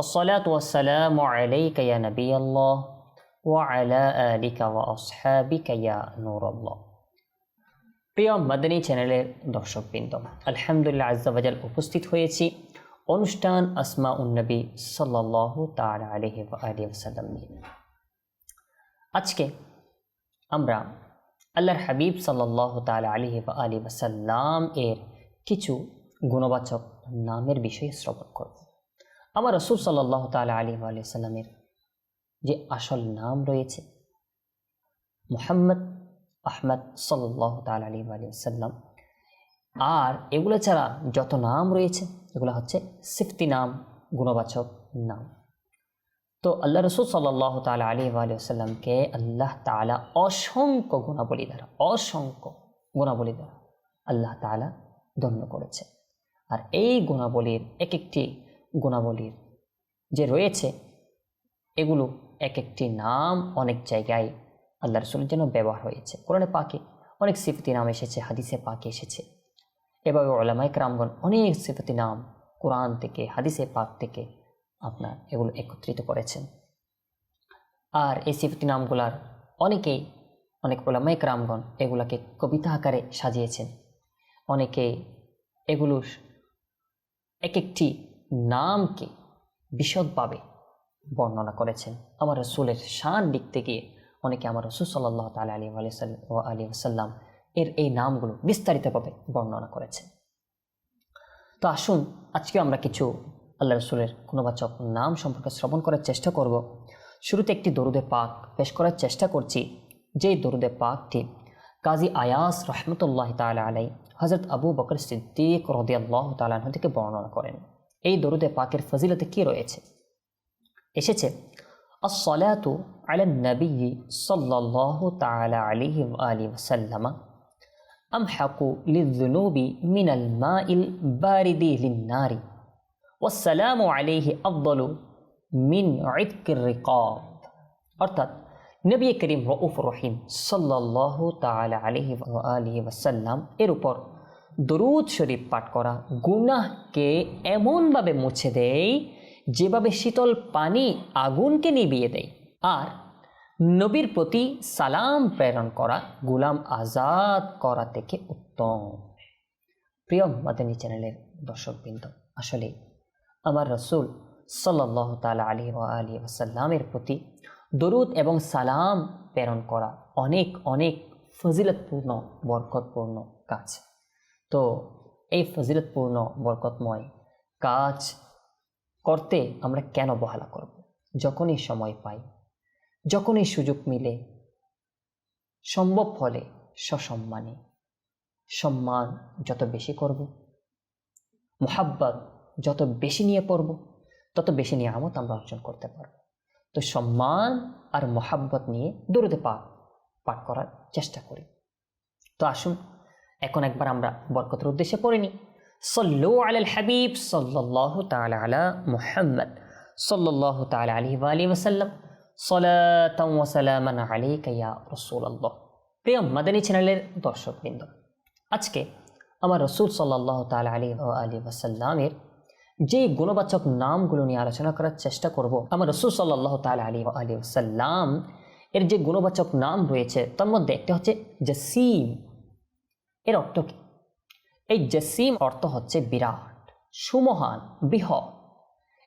الصلاة والسلام عليك يا نبي الله وعلى آلك وأصحابك يا نور الله প্রিয় মাদানী চ্যানেলের দর্শকবৃন্দ আলহামদুলিল্লাহ আজাবাজাল উপস্থিত হয়েছি অনুষ্ঠান আসমা উন্নবী সাল্লাহ তার আলহি আলী ওসাল্লাম নিয়ে আজকে আমরা আল্লাহর হাবিব সাল্লাহ তাল আলহি আলী ওসাল্লাম এর কিছু গুণবাচক নামের বিষয়ে শ্রবণ করব আমার রসুল সাল্লাহ তাল আলী সাল্লামের যে আসল নাম রয়েছে, মোহাম্মদ আহমদ সাল্লাহ তাল আলী সাল্লাম আর এগুলো ছাড়া যত নাম রয়েছে, এগুলো হচ্ছে সিফতি নাম, গুণবাচক নাম। তো আল্লাহ রসুল সাল্লাহ তাল আলী আলিয়াল্লামকে আল্লাহ তালা অসংখ্য গুণাবলী দ্বারা, অসংখ্য গুণাবলী দ্বারা আল্লাহ তালা ধন্য করেছে। আর এই গুণাবলীর এক একটি গুণাবলীর যে রয়েছে, এগুলো এক একটি নাম অনেক জায়গায় আল্লাহ রসুলের জন্য ব্যবহার হয়েছে। কোরআনে পাকে অনেক সিফতি নাম এসেছে, হাদিসে পাকে এসেছে। এভাবে ওলামাইক রামগণ অনেক সিফতি নাম কোরআন থেকে, হাদিসে পাক থেকে আপনার এগুলো একত্রিত করেছেন। আর এই সিফতি নামগুলার অনেকেই, অনেক ওলামাইক রামগণ এগুলাকে কবিতা আকারে সাজিয়েছেন। অনেকেই এগুলো এক একটি নামকে বিশদভাবে বর্ণনা করেছেন। আমার রসুলের শান লিখতে গিয়ে অনেকে আমার রসুল সাল্লাহ তালা আলী ও আলী আসাল্লাম এর এই নামগুলো বিস্তারিতভাবে বর্ণনা করেছেন। তো আসুন, আজকে আমরা কিছু আল্লাহ রসুলের গুণবাচক নাম সম্পর্কে শ্রবণ করার চেষ্টা করব। শুরুতে একটি দরুদে পাক পেশ করার চেষ্টা করছি। যেই দরুদে পাকটি কাজী আয়াস রহমতুল্লাহ তালা আলাই হজরত আবু বকর সিদ্দিক রদিয়াল্লাহ তালাহ থেকে বর্ণনা করেন। এই দরুদে পাকের ফজিলতে কি রয়েছে? এসেছে আসলাতু আলা নবী সাল্লাল্লাহু তাআলা আলাইহি ওয়া আলিহি ওয়াসাল্লামা আমহাকু লিযুনুবি মিনাল মাইল বারিদি লিন-নারি, ওয়াসসালামু আলাইহি আফদালু মিন ইতকির রিকাব। অর্থাৎ নবী করিম রউফ রহিম সাল্লাল্লাহু তাআলা আলাইহি ওয়া আলি ওয়াসাল্লাম এর উপর দরুদ শরীফ পাঠ করা গুনাহকে এমনভাবে মুছে দেয় যেভাবে শীতল পানি আগুনকে নিবিয়ে দেয় আর নবীর প্রতি সালাম প্রেরণ করা, গুলাম আজাদ করা থেকে উত্তম। প্রিয় মাদানী চ্যানেলের দর্শকবৃন্দ, আসলে আমার রসুল সাল্লাহ তালা আলী ও আলী আসাল্লামের প্রতি দরুদ এবং সালাম প্রেরণ করা অনেক অনেক ফজিলতপূর্ণ, বরকতপূর্ণ কাজ। তো এই ফজিলতপূর্ণ বরকতময় কাজ করতে আমরা কেন বহালা করব? যখনই সময় পাই, যখনই সুযোগ মিলে, সম্ভব হলে সসম্মানে সম্মান যত বেশি করব, মোহাব্বত যত বেশি নিয়ে পড়ব, তত বেশি নিয়ামত আমরা অর্জন করতে পারব। তো সম্মান আর মোহাব্বত নিয়ে দূরতে পাঠ পাঠ করার চেষ্টা করি। তো আসুন এখন একবার আমরা বরকতের উদ্দেশ্যে পড়িনি নিই। সল্লু আলাল হাবিব সল্লাহ তালা আলা মুহাম্মদ সল্লাহ তালা আলি আলী ওসাল্লাম সলাতামান আলী কাইয়া রসুল্লাহ প্রিয় মাদানী চ্যানেলের দর্শকবৃন্দ, আজকে আমার রসুল সাল্লাহ তাল আলী আলী ওসাল্লামের যে গুণবাচক নামগুলো নিয়ে আলোচনা করার চেষ্টা করব, আমার রসুল সাল্লাহ তাল আলী আলী ওসাল্লাম এর যে গুণবাচক নাম রয়েছে, তার মধ্যে একটা হচ্ছে জাসিম। এর অর্থ কি? এই জসিম অর্থ হচ্ছে বিরাট, সুমহান, বৃহৎ।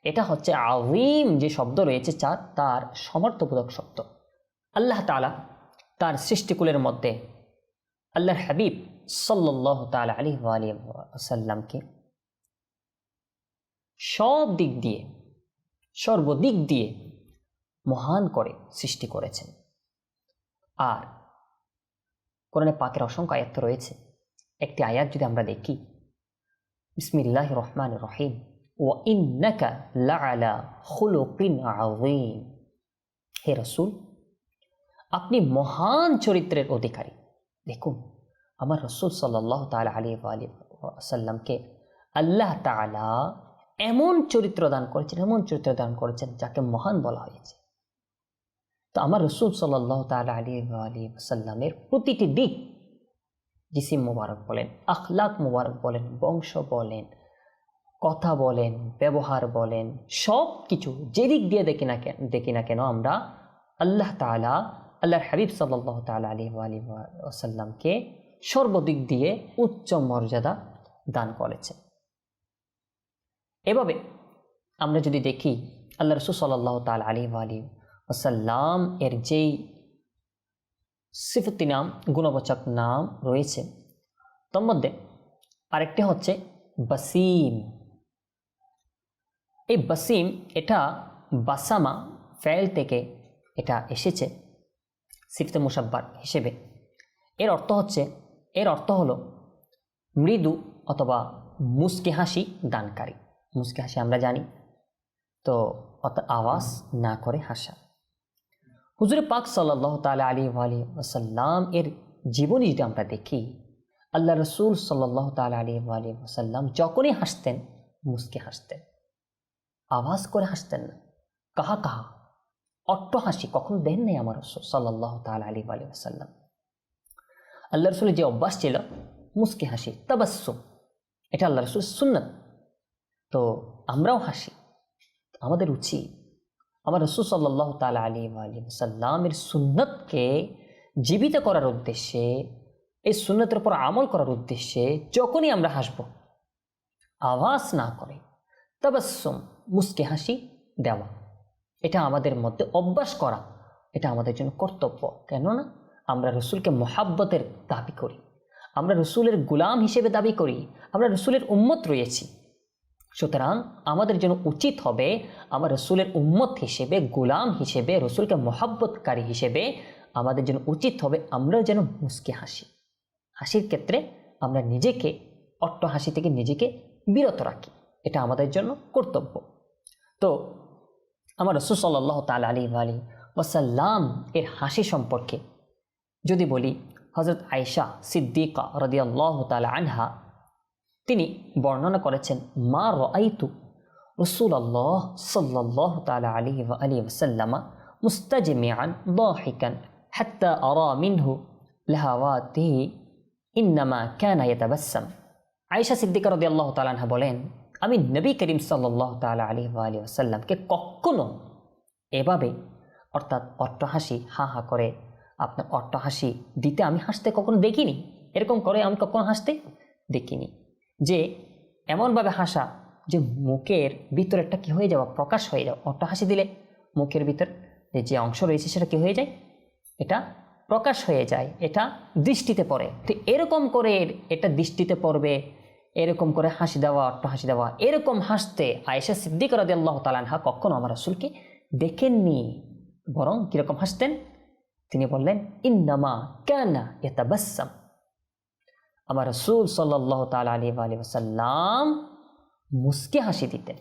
এটা হচ্ছে আউিম যে শব্দ রয়েছে চার তার সমর্থবোধক শব্দ। আল্লাহ তালা তার সৃষ্টিকুলের মধ্যে আল্লাহর হাবিব সাল্লাহ তাল আলী আসাল্লামকে সব দিক দিয়ে, সর্বদিক দিয়ে মহান করে সৃষ্টি করেছেন। আর কোরআনে পাকের অসংখ্য আয়াত রয়েছে। একটি আয়াত যদি আমরা দেখি বিসমিল্লাহ রহমান রহিম ও হে রসুল, আপনি মহান চরিত্রের অধিকারী। দেখুন, আমার রসুল সাল্লাহ তাল আলী আলী সাল্লামকে আল্লাহ তালা এমন চরিত্র দান করেছেন, এমন চরিত্র দান করেছেন যাকে মহান বলা হয়েছে। তো আমার রসুল সাল্লাহ তাল আলী আলী সাল্লামের প্রতিটি দিক জিসিম মুবারক বলেন, আখলাক মুবারক বলেন, বংশ বলেন, কথা বলেন, ব্যবহার বলেন সব কিছু যেদিক দিয়ে দেখি না কেন, দেখি না কেন আমরা আল্লাহ তালা আল্লাহর হাবিব সাল্লাহ তালা আলী আলী ওসাল্লামকে সর্বদিক দিয়ে উচ্চ মর্যাদা দান করেছে এভাবে আমরা যদি দেখি, আল্লাহ রসুল সাল্লাহ তাল আলী আলী ওসাল্লাম এর যেই সিফতি নাম, গুণবাচক নাম রয়েছে, তোর মধ্যে আরেকটি হচ্ছে বাসিম। এই বাসিম এটা বাসামা ফেল থেকে এটা এসেছে, সিফতে মুসাব্বার হিসেবে। এর অর্থ হচ্ছে, এর অর্থ হলো মৃদু অথবা মুস্কি হাসি দানকারী। মুস্কি হাসি আমরা জানি, তো অত আওয়াজ না করে হাসা। হুজুরে পাক সাল্লাহ তালা আলী আলী এর জীবনী যদি আমরা দেখি, আল্লাহ রসুল সাল্লাহ তালা আলী আলী যখনই হাসতেন, মুস্কি হাসতেন। আওয়াজ করে হাসতেন না। কাহা কাহা। অট্ট হাসি কখন দেন নাই আমার রসুল সাল্লাহ তালা আলী আলী ওসাল্লাম আল্লাহ রসুলের যে অভ্যাস ছিল, মুস্কি হাসি তাবাসুম এটা আল্লাহ রসুল সুন্নত। তো আমরাও হাসি। আমাদের উচিত আমার রসুল সাল্লাহ তালা আলী আলী সাল্লামের সুন্নতকে জীবিত করার উদ্দেশ্যে, এই সুন্নতের উপর আমল করার উদ্দেশ্যে যখনই আমরা হাসব, আওয়াজ না করে তাবাসুম মুস্কি হাসি দেওয়া, এটা আমাদের মধ্যে অভ্যাস করা, এটা আমাদের জন্য কর্তব্য। কেননা আমরা রসুলকে মোহাব্বতের দাবি করি, আমরা রসুলের গুলাম হিসেবে দাবি করি, আমরা রসুলের উম্মত রয়েছি। সুতরাং আমাদের জন্য উচিত হবে আমার রসুলের উম্মত হিসেবে, গোলাম হিসেবে, রসুলকে মোহাব্বতকারী হিসেবে আমাদের জন্য উচিত হবে আমরাও যেন মুসকে হাসি। হাসির ক্ষেত্রে আমরা নিজেকে অট্ট হাসি থেকে নিজেকে বিরত রাখি। এটা আমাদের জন্য কর্তব্য। তো আমার রসুল সাল্লাহ তাল আলী আলী ওয়াসাল্লাম এর হাসি সম্পর্কে যদি বলি হজরত আয়সা সিদ্দিকা রদিয়াল্লাহ তালা আনহা তিনি বর্ণনা করেছেন, মা রাইতু রসুল আল্লাহ সাল্লাহ তালা আলী আলী ওসাল্লামা মুস্তাজমিয়ান দাহিকান হাত্তা আরা মিনহু লাহাওয়াতিহি ইন্নামা ক্যানা ইয়াতাবাসাম আয়েশা সিদ্দিকা আল্লাহ তালানহা বলেন, আমি নবী করিম সাল্লাহ তালা আলী আলী ওসাল্লামকে কখনো এভাবে অর্থাৎ অট্টহাসি হা হা করে আপনার অট্টহাসি দিতে আমি হাসতে কখনো দেখিনি। এরকম করে আমি কখনো হাসতে দেখিনি। যে এমনভাবে হাসা যে মুখের ভিতরেরটা কী হয়ে যাওয়া, প্রকাশ হয়ে যাওয়া অট্টহাসি দিলে মুখের ভিতর যে অংশ রয়েছে সেটা কী হয়ে যায়? এটা প্রকাশ হয়ে যায়, এটা দৃষ্টিতে পড়ে। তো এরকম করে এটা দৃষ্টিতে পড়বে, এরকম করে হাসি দেওয়া, অট্ট হাসি দেওয়া, এরকম হাসতে আয়েশা সিদ্দিক রাজি আল্লাহ তালানহা কখনো আমার রসুলকে দেখেননি, বরং কীরকম হাসতেন? তিনি বললেন, ইন্নামা কেনা এতাবাসাম আমার রসুল সাল্লাহ তাল আলী আলী ওসাল্লাম মুসকে হাসি দিতেন।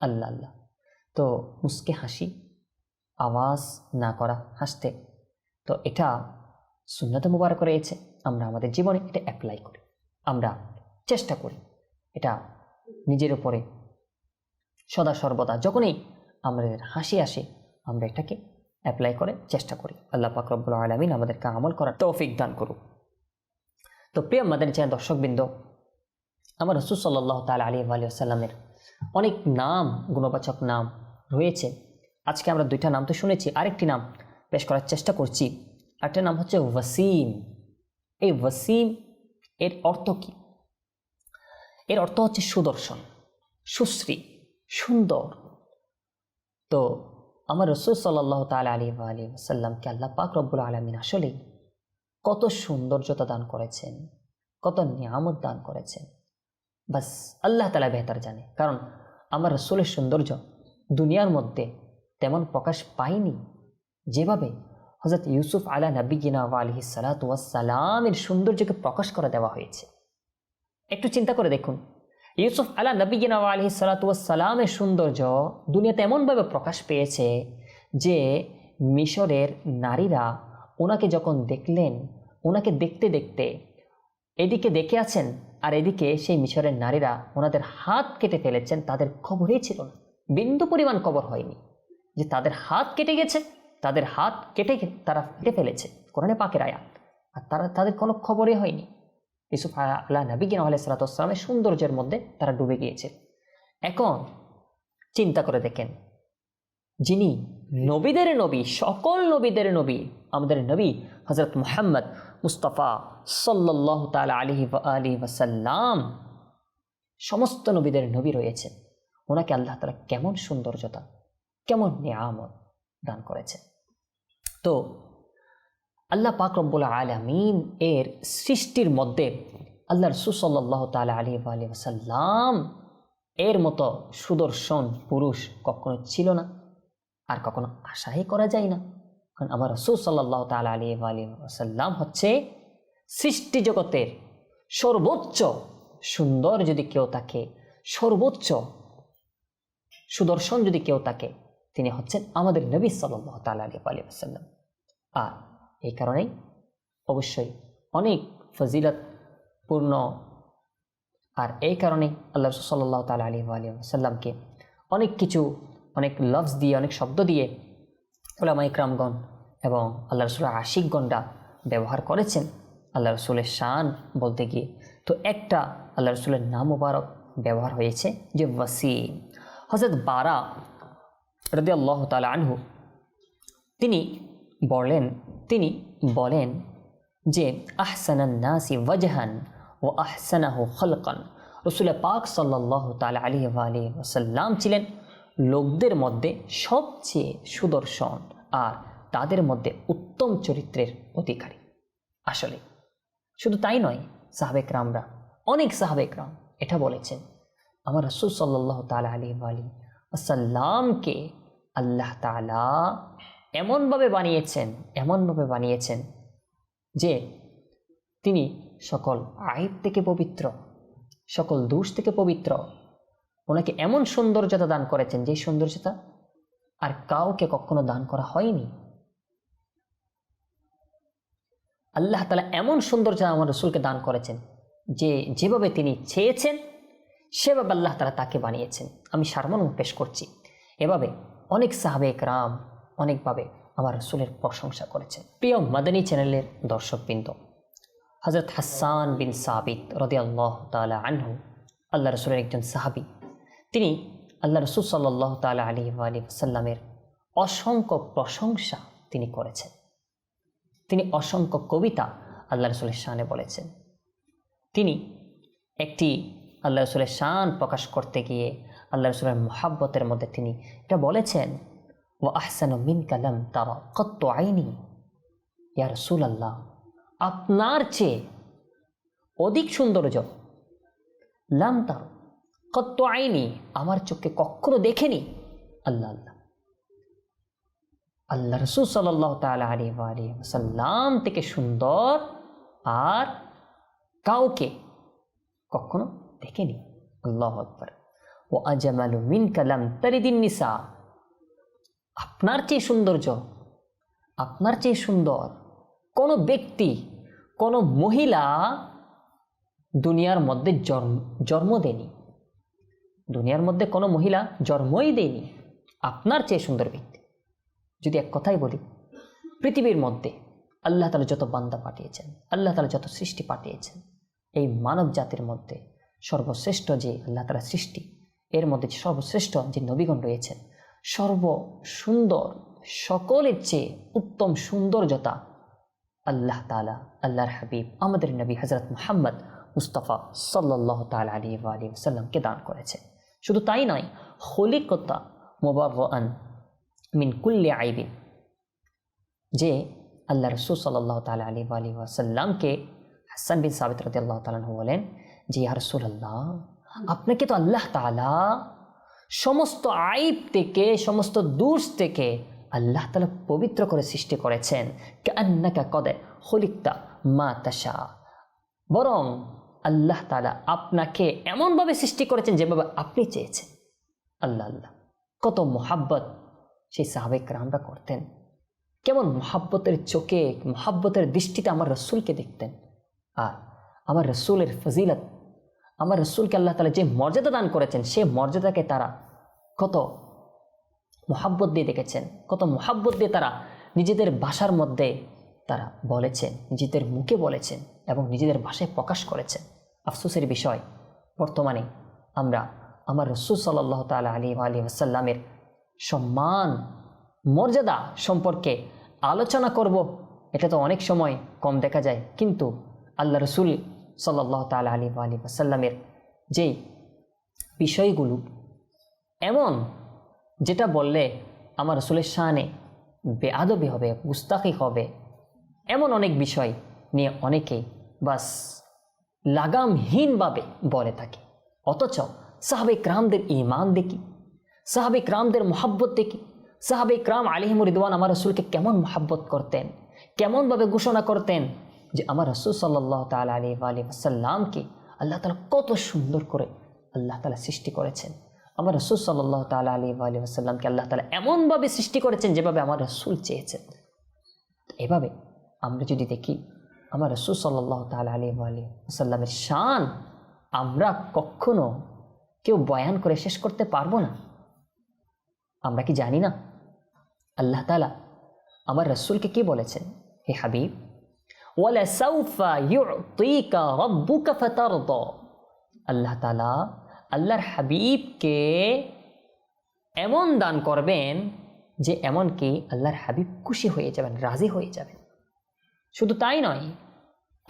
আল্লাহ আল্লাহ। তো মুসকে হাসি, আওয়াজ না করা, হাসতে, তো এটা সুন্নত মুবারক রয়েছে। আমরা আমাদের জীবনে এটা অ্যাপ্লাই করি। আমরা চেষ্টা করি এটা নিজের উপরে সদা সর্বদা যখনই আমাদের হাসি আসে, আমরা এটাকে অ্যাপ্লাই করে চেষ্টা করি। আল্লাহ পাক আলমিন আমাদেরকে আমল করার তৌফিক দান করুক। তো প্রিয় মাদের যে দর্শকবৃন্দ, আমার রসুল সাল্লাহ তাল আলী আলী আসাল্লামের অনেক নাম, গুণবাচক নাম রয়েছে। আজকে আমরা দুইটা নাম তো শুনেছি, আরেকটি নাম পেশ করার চেষ্টা করছি। একটা নাম হচ্ছে ওয়াসিম। এই ওয়াসিম এর অর্থ কি? এর অর্থ হচ্ছে সুদর্শন, সুশ্রী, সুন্দর। তো আমার রসুল সাল্লাহ তাল আলী আলী সাল্লামকে আল্লাহ পাক রব্বুল আলমিন আসলেই কত সৌন্দর্যতা দান করেছেন, কত নিয়ামত দান করেছেন। বাস, আল্লাহ তালা বেহতার জানে। কারণ আমার রসুলের সৌন্দর্য দুনিয়ার মধ্যে তেমন প্রকাশ পায়নি। যেভাবে হজরত ইউসুফ আলা নবীনা আলহি সালাতামের সৌন্দর্যকে প্রকাশ করে দেওয়া হয়েছে। একটু চিন্তা করে দেখুন, ইউসুফ আলা নবীন আলহি সালাতামের সৌন্দর্য দুনিয়াতে এমনভাবে প্রকাশ পেয়েছে যে মিশরের নারীরা ওনাকে যখন দেখলেন ওনাকে দেখতে দেখতে এদিকে দেখে আছেন আর এদিকে সেই মিশরের নারীরা ওনাদের হাত কেটে ফেলেছেন, তাদের খবরই ছিল না। বিন্দু পরিমাণ খবর হয়নি। যে তাদের হাত কেটে গেছে, তাদের হাত কেটে তারা কেটে ফেলেছে, কোরআনে পাকের আয়াত। আর তারা, তাদের কোনো খবরই হয়নি। ইসুফ আল্লাহ নবীন আলাইসালাতামের সৌন্দর্যের মধ্যে তারা ডুবে গিয়েছে। এখন চিন্তা করে দেখেন, যিনি নবীদের নবী, সকল নবীদের নবী, আমাদের নবী হজরত মোহাম্মদ মুস্তফা সাল্লাহ তাল আলহি আলী ওয়াসাল্লাম। সমস্ত নবীদের নবী রয়েছেন। ওনাকে আল্লাহ তালা কেমন সৌন্দর্যতা, কেমন নিয়ামত দান করেছেন। তো আল্লাহ পাক রব্বুল আলমিন এর সৃষ্টির মধ্যে আল্লাহ রসুল সাল্লাহ তাল আলী আলী ওসাল্লাম এর মতো সুদর্শন পুরুষ কখনো ছিল না, আর কখনো আশাই করা যায় না। কারণ আমার রসুল সাল্লাহ তাল আলী ওসাল্লাম হচ্ছে সৃষ্টি জগতের সর্বোচ্চ সুন্দর যদি কেউ থাকে সর্বোচ্চ সুদর্শন যদি কেউ থাকে তিনি হচ্ছেন আমাদের নবী সাল্লাহ তাল আলী আলী ওসাল্লাম আর এই কারণেই অবশ্যই অনেক ফজিলতপূর্ণ আর এই কারণেই আল্লাহ সাল্লাহ তাল আলী আলী সাল্লামকে অনেক কিছু, অনেক লফজ দিয়ে, অনেক শব্দ দিয়ে ওলামা ইকরামগণ এবং আল্লাহ রসুলের আশিকগণরা ব্যবহার করেছেন আল্লাহ রসুলের শান বলতে গিয়ে। তো একটা আল্লাহ রসুলের নাম মুবারক ব্যবহার হয়েছে যে ওয়াসিম হজরত বারা রদি আল্লাহ তালা আনহু, তিনি বলেন তিনি বলেন যে আহসানান নাসি ওয়াজহান ও আহসানাহু খলকান। রসুল পাক সাল্লাহ তাল আলী আলী ওসাল্লাম ছিলেন লোকদের মধ্যে সবচেয়ে সুদর্শন আর তাদের মধ্যে উত্তম চরিত্রের অধিকারী। আসলে, শুধু তাই নয় সাহাবেক রামরা অনেক সাহাবেক রাম এটা বলেছেন। আমার রসুল সাল্লাহ তাল আলী আলী আসাল্লামকে আল্লাহ তালা এমনভাবে বানিয়েছেন এমনভাবে বানিয়েছেন যে তিনি সকল আইব থেকে পবিত্র, সকল দোষ থেকে পবিত্র ওনাকে এমন সৌন্দর্যতা দান করেছেন যে সৌন্দর্যতা আর কাউকে কখনো দান করা হয়নি। আল্লাহ তালা এমন সৌন্দর্য আমার রসুলকে দান করেছেন, যে যেভাবে তিনি চেয়েছেন, সেভাবে আল্লাহ তালা তাকে বানিয়েছেন। আমি সারমর্ম পেশ করছি, এভাবে অনেক সাহাবেক রাম অনেকভাবে আমার রসুলের প্রশংসা করেছেন। প্রিয় মাদানী চ্যানেলের দর্শকবৃন্দ হজরত হাসান বিন সাবিত রদি আল্লাহ তালা আনহু, আল্লাহ রসুলের একজন সাহাবি তিনি আল্লাহ রসুল সাল্লাহ তালা আলী আলী সাল্লামের অসংখ্য প্রশংসা তিনি করেছেন। তিনি অসংখ্য কবিতা আল্লাহ রসুলের শানে বলেছেন। তিনি একটি আল্লাহ রসুলের শান প্রকাশ করতে গিয়ে আল্লাহ রসুলের মোহাব্বতের মধ্যে তিনি এটা বলেছেন ও আহসান মিন কালাম তারা কত আইনি, ইয়া রসুল আল্লাহ আপনার চেয়ে অধিক সৌন্দর্য লাম তার কত আইনি? আমার চোখে কখনো দেখেনি? আল্লাহ আল্লাহ। আল্লাহ রসুল সাল্লাহ তালা আলী সাল্লাম থেকে সুন্দর আর কাউকে কখনো দেখেনি? আল্লাহ আকবর। ও আজামালু মিন কালাম তারিদিন নিসা। আপনার চেয়ে সৌন্দর্য, আপনার চেয়ে সুন্দর কোনো ব্যক্তি, কোনো মহিলা দুনিয়ার মধ্যে জন্ম জন্ম দেয়নি। দুনিয়ার মধ্যে কোনো মহিলা জন্মই দেয়নি। আপনার চেয়ে সুন্দর ব্যক্তি। যদি এক কথাই বলি, পৃথিবীর মধ্যে আল্লাহ তালা যত বান্দা পাঠিয়েছেন, আল্লাহ তালা যত সৃষ্টি পাঠিয়েছেন, এই মানব জাতির মধ্যে সর্বশ্রেষ্ঠ যে আল্লাহ তালা সৃষ্টি, এর মধ্যে সর্বশ্রেষ্ঠ যে নবীগণ রয়েছেন সর্ব সুন্দর সকলের চেয়ে উত্তম সৌন্দর্যতা আল্লাহ তালা আল্লাহর হাবিব, আমাদের নবী হজরত মোহাম্মদ মুস্তফা সাল্লাহ তাল আলী আলী সাল্লামকে দান করেছে শুধু তাই নয় হলিকতা মোবারআন মিন কুল্লে আইবিন, যে আল্লাহ রসুল সাল্লাহ তাল আলী আলী ওয়াসাল্লামকে হাসান বিন সাবিত রদি আল্লাহ তালু বলেন যে, ইয়া রসুল আল্লাহ আপনাকে তো আল্লাহ তালা সমস্ত আইব থেকে, সমস্ত দূর থেকে আল্লাহ তালা পবিত্র করে সৃষ্টি করেছেন। কদে হলিকতা মা তাসা বরং আল্লাহ তালা আপনাকে এমনভাবে সৃষ্টি করেছেন যেভাবে আপনি চেয়েছেন। আল্লাহ আল্লাহ। কত মোহাব্বত সেই সাহাবেক রামরা করতেন। কেমন মোহাব্বতের চোখে, মোহাব্বতের দৃষ্টিতে আমার রসুলকে দেখতেন। আর আমার রসুলের ফজিলত, আমার রসুলকে আল্লাহ তালা যে মর্যাদা দান করেছেন, সে মর্যাদাকে তারা কত মোহাব্বত দিয়ে দেখেছেন, কত মোহাব্বত দিয়ে তারা নিজেদের ভাষার মধ্যে তারা বলেছেন, নিজেদের মুখে বলেছেন এবং নিজেদের ভাষায় প্রকাশ করেছেন। আফসোসের বিষয়। বর্তমানে আমরা আমার রসুল সাল্লাহ তালা আলী আলী আসাল্লামের সম্মান, মর্যাদা সম্পর্কে আলোচনা করব। এটা তো অনেক সময় কম দেখা যায়। কিন্তু আল্লাহ রসুল সাল্লাহ তালা আলী আলী আসাল্লামের যেই বিষয়গুলো, এমন যেটা বললে আমার রসুলের শানে বেআদবি হবে গুস্তাকি হবে, এমন অনেক বিষয় নিয়ে অনেকে বাস লাগামহীনভাবে বলে থাকে। অথচ সাহাবে ক্রামদের ইমান দেখি, সাহাবে ক্রামদের মোহাব্বত দেখি, সাহাবে ক্রাম আলিহিম রিদওয়ান আমার রসুলকে কেমন মোহাব্বত করতেন, কেমনভাবে ঘোষণা করতেন যে আমার রসুল সাল্লাহ তাল আলী আলী আসাল্লামকে আল্লাহ তালা কত সুন্দর করে আল্লাহ তালা সৃষ্টি করেছেন। আমার রসুল সাল্লাহ তাল আলী আলী আসাল্লামকে আল্লাহ তালা এমনভাবে সৃষ্টি করেছেন যেভাবে আমার রসুল চেয়েছেন। এভাবে আমরা যদি দেখি আমার রসুল তাল আলী আলী শান আমরা কখনো কেউ বয়ান করে শেষ করতে পারব না। আমরা কি জানি না? আল্লাহ তালা আমার রসুলকে কি বলেছেন? হে হাবিব আল্লাহ তালা আল্লাহর হাবিবকে এমন দান করবেন যে এমনকি আল্লাহর হাবিব খুশি হয়ে যাবেন, রাজি হয়ে যাবেন। শুধু তাই নয়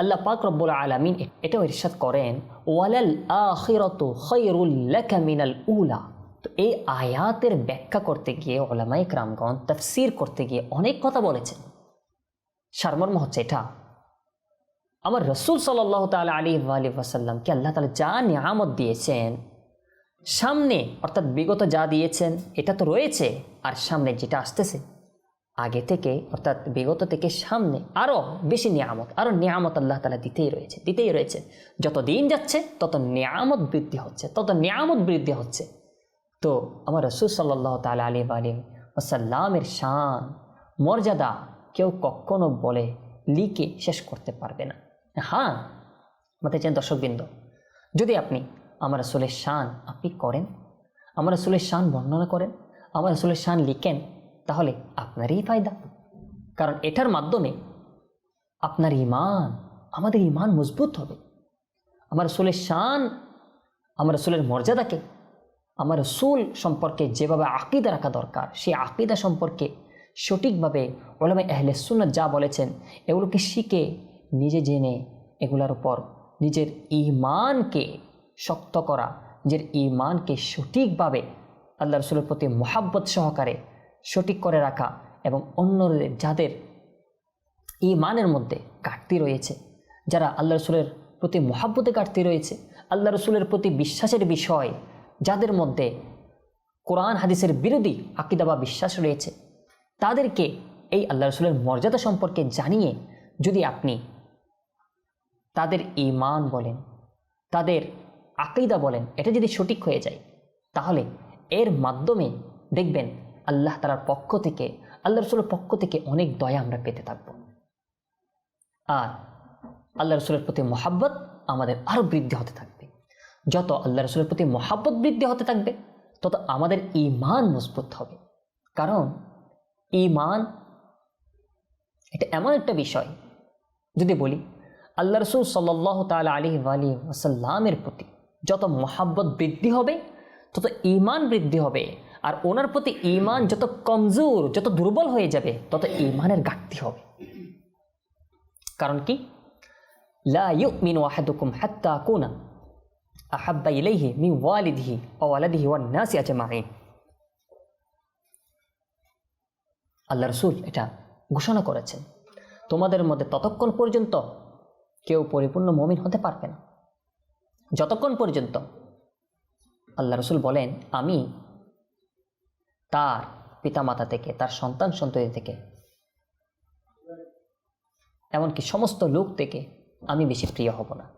আল্লাহ পাক রব্বুল আলমিন এটাও ইরশাদ করেন, ওয়ালাল আখিরাতু খৈরুল লাকা মিনাল উলা তো এই আয়াতের ব্যাখ্যা করতে গিয়ে ওলামাই রামগণ তফসির করতে গিয়ে অনেক কথা বলেছেন। সারমর্ম হচ্ছে এটা, আমার রসুল সাল্লাহ তাল আলী আলী ওয়াসাল্লামকে আল্লাহ তালা যা নিয়ামত দিয়েছেন, সামনে অর্থাৎ বিগত যা দিয়েছেন, এটা তো রয়েছে, আর সামনে যেটা আসতেছে আগে থেকে, অর্থাৎ বিগত থেকে সামনে আরও বেশি নিয়ামত আরও নিয়ামত আল্লাহ তালা দিতেই রয়েছে দিতেই রয়েছে। যত দিন যাচ্ছে, তত নিয়ামত বৃদ্ধি হচ্ছে, তত নিয়ামত বৃদ্ধি হচ্ছে। তো আমার রসুল সাল্লাহ তাল আলী আলী ওসাল্লামের শান, মর্যাদা কেউ কখনো বলে, লিখে শেষ করতে পারবে না। হ্যাঁ আমাদের চেন দর্শকবৃন্দ, যদি আপনি আমার রসুলের শান আপনি করেন, আমার রসুলের শান বর্ণনা করেন, আমার রসুলের শান লিখেন তাহলে আপনারই ফায়দা। কারণ এটার মাধ্যমে আপনার ইমান আমাদের ইমান মজবুত হবে। আমার রসুলের শান, আমার রসুলের মর্যাদাকে, আমার রসুল সম্পর্কে যেভাবে আকিদা রাখা দরকার, সেই আকিদা সম্পর্কে সঠিকভাবে ওলামে আহলে সুন্নত যা বলেছেন, এগুলোকে শিখে নিজে জেনে এগুলোর উপর নিজের ইমানকে শক্ত করা, নিজের ইমানকে সঠিকভাবে আল্লাহ রসুলের প্রতি মোহাব্বত সহকারে সঠিক করে রাখা এবং অন্যদের, যাদের ইমানের মধ্যে ঘাটতি রয়েছে, যারা আল্লাহ রসুলের প্রতি মোহাব্বতে ঘাটতি রয়েছে, আল্লাহ রসুলের প্রতি বিশ্বাসের বিষয়, যাদের মধ্যে কোরআন, হাদিসের বিরোধী আকিদা বা বিশ্বাস রয়েছে, তাদেরকে এই আল্লাহ রসুলের মর্যাদা সম্পর্কে জানিয়ে যদি আপনি তাদের ইমান বলেন, তাদের আকিদা বলেন, এটা যদি সঠিক হয়ে যায়, তাহলে এর মাধ্যমে দেখবেন আল্লাহ তালার পক্ষ থেকে, আল্লাহ রসুলের পক্ষ থেকে অনেক দয়া আমরা পেতে থাকব। আর আল্লাহ রসুলের প্রতি মহাব্বত আমাদের আরও বৃদ্ধি হতে থাকবে। যত আল্লাহ রসুলের প্রতি মহাব্বত বৃদ্ধি হতে থাকবে, তত আমাদের ইমান মজবুত হবে। কারণ ইমান এটা এমন একটা বিষয়, যদি বলি, আল্লাহ রসুল সাল্লাহ তাল আলী আলী ওসাল্লামের প্রতি যত মহাব্বত বৃদ্ধি হবে, তত ইমান বৃদ্ধি হবে। আর ওনার প্রতি ইমান যত কমজোর, যত দুর্বল হয়ে যাবে, তত ইমানের ঘাটতি হবে। কারণ কি? লা ইউমিনু আহাদুকুম হাত্তা কুনা আহাব্বা ইলাইহি মি ওয়ালিদিহি ওয়ালাদিহি ওয়ান নাসি আজমাইন। আল্লাহ রসুল এটা ঘোষণা করেছেন। তোমাদের মধ্যে ততক্ষণ পর্যন্ত কেউ পরিপূর্ণ মমিন হতে পারবে না। যতক্ষণ পর্যন্ত আল্লাহ রসুল বলেন, আমি তার পিতামাতা থেকে, তার সন্তান সন্ততি থেকে। এমনকি সমস্ত লোক থেকে আমি বেশি প্রিয় হব না।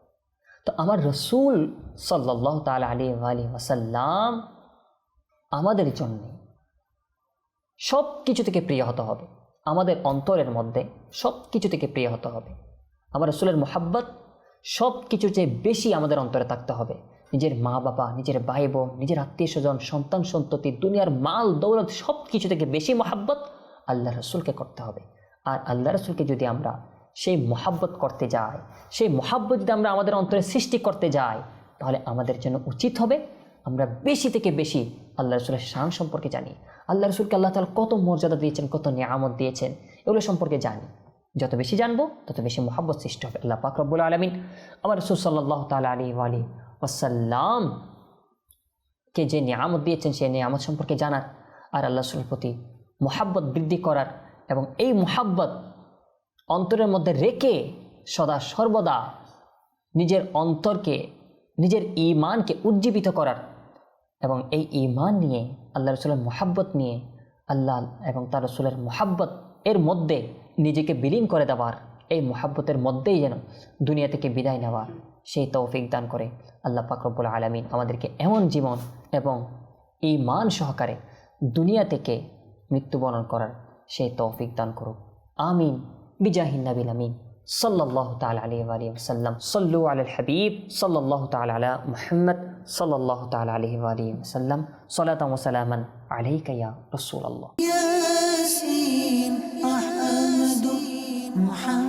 তো আমার রসুল সাল্লাহ তাল আলী আলী ওয়াসাল্লাম আমাদের জন্যে সব কিছু থেকে প্রিয় হতে হবে। আমাদের অন্তরের মধ্যে সব কিছু থেকে প্রিয় হতে হবে। আমার রসুলের মোহাব্বত সব কিছুর চেয়ে বেশি আমাদের অন্তরে থাকতে হবে। নিজের মা বাবা, নিজের ভাই বোন, নিজের আত্মীয় স্বজন, সন্তান সন্ততি, দুনিয়ার মাল, দৌলত সব কিছু থেকে বেশি মোহাব্বত আল্লাহ রসুলকে করতে হবে। আর আল্লাহ রসুলকে যদি আমরা সেই মোহাব্বত করতে যাই, সেই মোহাব্বত যদি আমরা আমাদের অন্তরে সৃষ্টি করতে যাই, তাহলে আমাদের জন্য উচিত হবে আমরা বেশি থেকে বেশি আল্লাহ রসুলের শান সম্পর্কে জানি। আল্লাহ রসুলকে আল্লাহ তালা কত মর্যাদা দিয়েছেন, কত নিয়ামত দিয়েছেন, এগুলো সম্পর্কে জানি। যত বেশি জানব, তত বেশি মহাব্বত সৃষ্টি হবে। আল্লাহ পাক রব্বুল আলমিন আমার রসুল সাল্লাহ তালা আলী আলী ওসাল্লাম কে যে নিয়ামত দিয়েছেন সেই নিয়ামত সম্পর্কে জানার আর আল্লাহ রসুলের প্রতি মোহাব্বত বৃদ্ধি করার এবং এই মোহাব্বত অন্তরের মধ্যে রেখে সদা সর্বদা নিজের অন্তরকে, নিজের ইমানকে উজ্জীবিত করার এবং এই ইমান নিয়ে, আল্লাহ রসুলের মোহাব্বত নিয়ে, আল্লাহ এবং তার রসুলের মোহাব্বত এর মধ্যে নিজেকে বিলীন করে দেওয়ার, এই মোহাব্বতের মধ্যেই যেন দুনিয়া থেকে বিদায় নেওয়ার। সেই তৌফিক দান করে আল্লাহ পাকরবুল আলমিন আমাদেরকে এমন জীবন এবং ইমান সহকারে দুনিয়া থেকে মৃত্যুবরণ করার সেই তৌফিক দান করুক আমিন বিজাহিন নবিল আমিন صلى الله تعالى عليه وآله وسلم صلوا على الحبيب صلى الله تعالى على محمد صلى الله تعالى عليه وآله وسلم صلاة وسلاما عليك يا رسول الله ياسين أحمد محمد